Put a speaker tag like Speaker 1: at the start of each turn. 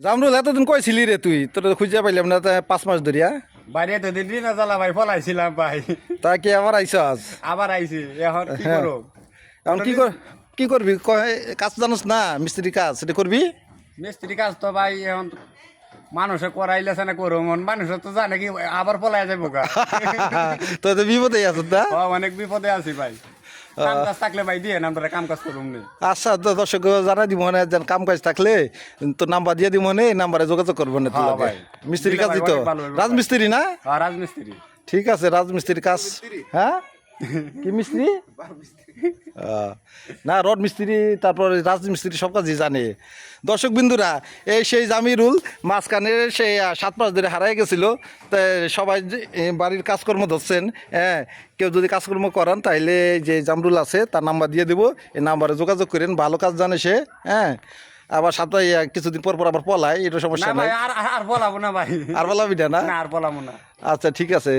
Speaker 1: জামরুল এতদিন কইছিলি রে তুই? তোর তো খুঁজে পাইলাম না তা পাঁচ মাস ধরিয়া
Speaker 2: বাইরে তো দিন না জ্বালা ভাই ফলাইছিলাম ভাই।
Speaker 1: তা কি আবার আইসস
Speaker 2: আবার আইছি এখন কি
Speaker 1: হ্যাঁ। এখন কি কর কি করবি? কাজ জানোস না মিস্ত্রি কাজ সেটা করবি?
Speaker 2: মিস্ত্রি কাজ তো ভাই এখন মানুষে করাইলেছে না করো মন মানুষে তো জানে কি আবার পলাই যাব গা।
Speaker 1: তো তো বিপদে আছ
Speaker 2: ও, অনেক বিপদে আছি ভাই। থাকলে ভাই দিয়ে আমরা কাম কাজ করুম
Speaker 1: আচ্ছা দর্শক জানাই দিব না যেন কাম কাজ থাকলে তো নাম্বার দিয়ে দিব না এই নাম্বারে যোগাযোগ করব না
Speaker 2: হ্যাঁ।
Speaker 1: মিস্ত্রি কাজ দিত? রাজমিস্ত্রি না?
Speaker 2: আর রাজমিস্ত্রি।
Speaker 1: ঠিক আছে রাজমিস্ত্রির কাজ। হ্যাঁ? কি মিস্ত্রি? না রড মিস্ত্রি তারপর রাজমিস্ত্রি সব কাজই জানে। দর্শক বিন্দুরা এই সেই জামিরুল মাঝখানে আহ, সাত মাস ধরে হারাই গেছিল। তা সবাই বাড়ির কাজকর্ম ধরছেন হ্যাঁ কেউ যদি কাজকর্ম করান তাহলে যে জামরুল আছে তার নাম্বার দিয়ে দেবো। এই নাম্বারে যোগাযোগ করেন ভালো কাজ জানে সে হ্যাঁ। আবার সাথে কিছুদিন পর পর আবার পলায় এটা সমস্যা নাই।
Speaker 2: আর বলাবো না ভাই।
Speaker 1: আর বলাবি
Speaker 2: না আর বলাবো না।
Speaker 1: আচ্ছা ঠিক আছে।